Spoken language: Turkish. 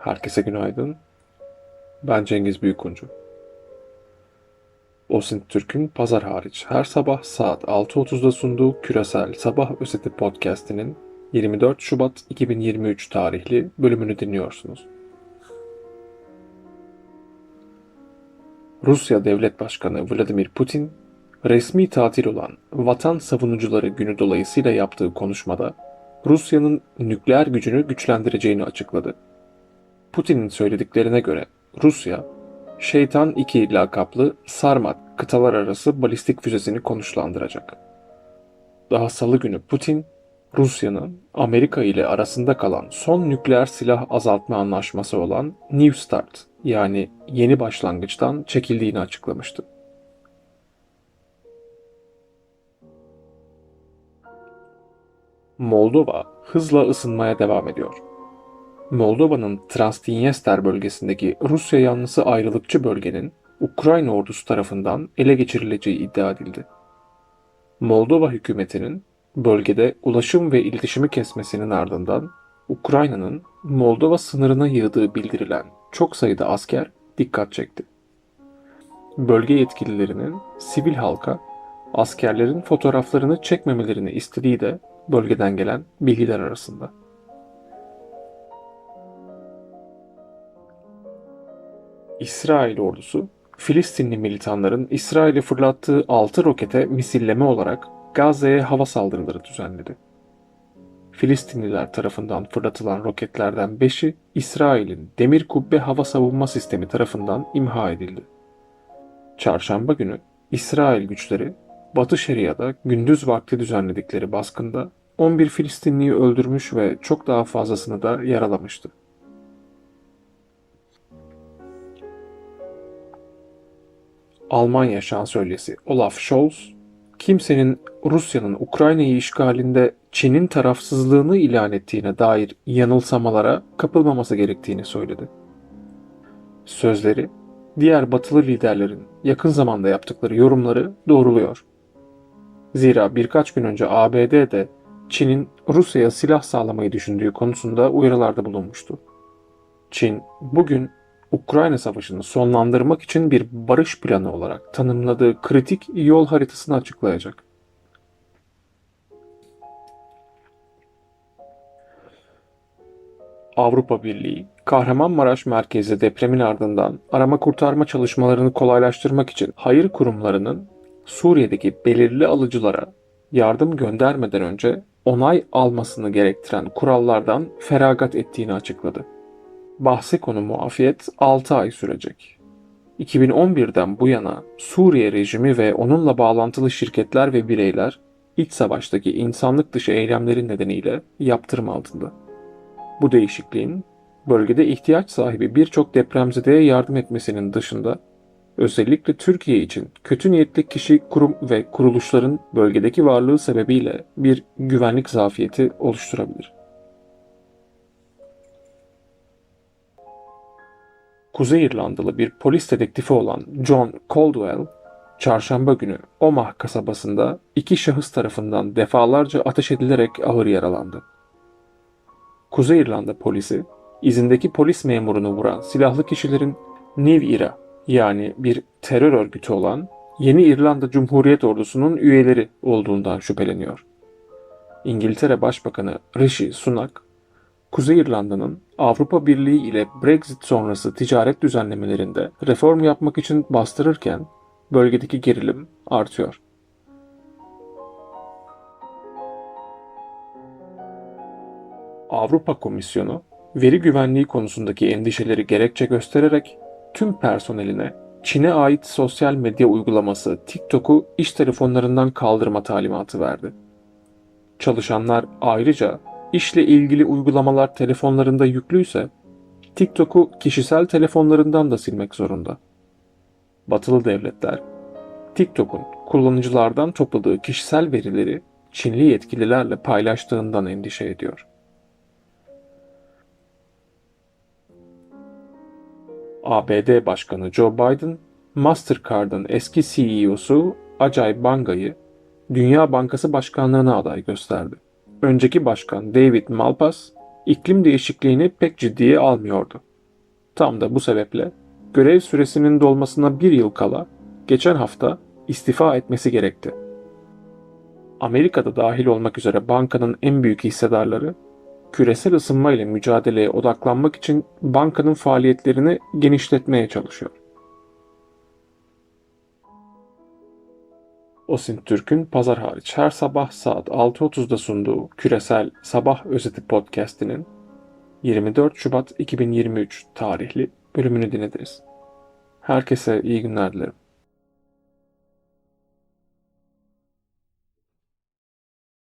Herkese günaydın. Ben Cengiz Büyükuncu. Osint Türk'ün pazar hariç her sabah saat 6.30'da sunduğu Küresel Sabah Özeti podcast'inin 24 Şubat 2023 tarihli bölümünü dinliyorsunuz. Rusya Devlet Başkanı Vladimir Putin, resmi tatil olan Vatan Savunucuları Günü dolayısıyla yaptığı konuşmada Rusya'nın nükleer gücünü güçlendireceğini açıkladı. Putin'in söylediklerine göre Rusya, Şeytan 2 lakaplı Sarmat kıtalar arası balistik füzesini konuşlandıracak. Daha salı günü Putin, Rusya'nın Amerika ile arasında kalan son nükleer silah azaltma anlaşması olan New Start yani yeni başlangıçtan çekildiğini açıklamıştı. Moldova hızla ısınmaya devam ediyor. Moldova'nın Transdniester bölgesindeki Rusya yanlısı ayrılıkçı bölgenin Ukrayna ordusu tarafından ele geçirileceği iddia edildi. Moldova hükümetinin bölgede ulaşım ve iletişimi kesmesinin ardından Ukrayna'nın Moldova sınırına yığdığı bildirilen çok sayıda asker dikkat çekti. Bölge yetkililerinin sivil halka askerlerin fotoğraflarını çekmemelerini istediği de bölgeden gelen bilgiler arasında. İsrail ordusu, Filistinli militanların İsrail'e fırlattığı 6 rokete misilleme olarak Gazze'ye hava saldırıları düzenledi. Filistinliler tarafından fırlatılan roketlerden 5'i İsrail'in Demir Kubbe Hava Savunma Sistemi tarafından imha edildi. Çarşamba günü İsrail güçleri Batı Şeria'da gündüz vakti düzenledikleri baskında 11 Filistinliyi öldürmüş ve çok daha fazlasını da yaralamıştı. Almanya şansölyesi Olaf Scholz, kimsenin Rusya'nın Ukrayna'yı işgalinde Çin'in tarafsızlığını ilan ettiğine dair yanılsamalara kapılmaması gerektiğini söyledi. Sözleri, diğer batılı liderlerin yakın zamanda yaptıkları yorumları doğruluyor. Zira birkaç gün önce ABD de Çin'in Rusya'ya silah sağlamayı düşündüğü konusunda uyarılarda bulunmuştu. Çin bugün Ukrayna Savaşı'nı sonlandırmak için bir barış planı olarak tanımladığı kritik yol haritasını açıklayacak. Avrupa Birliği, Kahramanmaraş merkezli depremin ardından arama kurtarma çalışmalarını kolaylaştırmak için hayır kurumlarının Suriye'deki belirli alıcılara yardım göndermeden önce onay almasını gerektiren kurallardan feragat ettiğini açıkladı. Bahse konu muafiyet 6 ay sürecek. 2011'den bu yana Suriye rejimi ve onunla bağlantılı şirketler ve bireyler iç savaştaki insanlık dışı eylemlerin nedeniyle yaptırım altında. Bu değişikliğin bölgede ihtiyaç sahibi birçok depremzedeye yardım etmesinin dışında özellikle Türkiye için kötü niyetli kişi, kurum ve kuruluşların bölgedeki varlığı sebebiyle bir güvenlik zafiyeti oluşturabilir. Kuzey İrlandalı bir polis dedektifi olan John Caldwell, çarşamba günü Omagh kasabasında iki şahıs tarafından defalarca ateş edilerek ağır yaralandı. Kuzey İrlanda polisi, izindeki polis memurunu vuran silahlı kişilerin New Ira yani bir terör örgütü olan Yeni İrlanda Cumhuriyet Ordusu'nun üyeleri olduğundan şüpheleniyor. İngiltere Başbakanı Rishi Sunak, Kuzey İrlanda'nın Avrupa Birliği ile Brexit sonrası ticaret düzenlemelerinde reform yapmak için bastırırken bölgedeki gerilim artıyor. Avrupa Komisyonu veri güvenliği konusundaki endişeleri gerekçe göstererek tüm personeline Çin'e ait sosyal medya uygulaması TikTok'u iş telefonlarından kaldırma talimatı verdi. Çalışanlar ayrıca işle ilgili uygulamalar telefonlarında yüklüyse TikTok'u kişisel telefonlarından da silmek zorunda. Batılı devletler TikTok'un kullanıcılardan topladığı kişisel verileri Çinli yetkililerle paylaştığından endişe ediyor. ABD Başkanı Joe Biden, Mastercard'ın eski CEO'su Ajay Banga'yı Dünya Bankası Başkanlığına aday gösterdi. Önceki başkan David Malpass iklim değişikliğini pek ciddiye almıyordu. Tam da bu sebeple görev süresinin dolmasına bir yıl kala geçen hafta istifa etmesi gerekti. Amerika'da dahil olmak üzere bankanın en büyük hissedarları küresel ısınma ile mücadeleye odaklanmak için bankanın faaliyetlerini genişletmeye çalışıyor. Osin Türk'ün pazar hariç her sabah saat 6.30'da sunduğu Küresel Sabah Özeti Podcast'inin 24 Şubat 2023 tarihli bölümünü dinlediniz. Herkese iyi günler dilerim.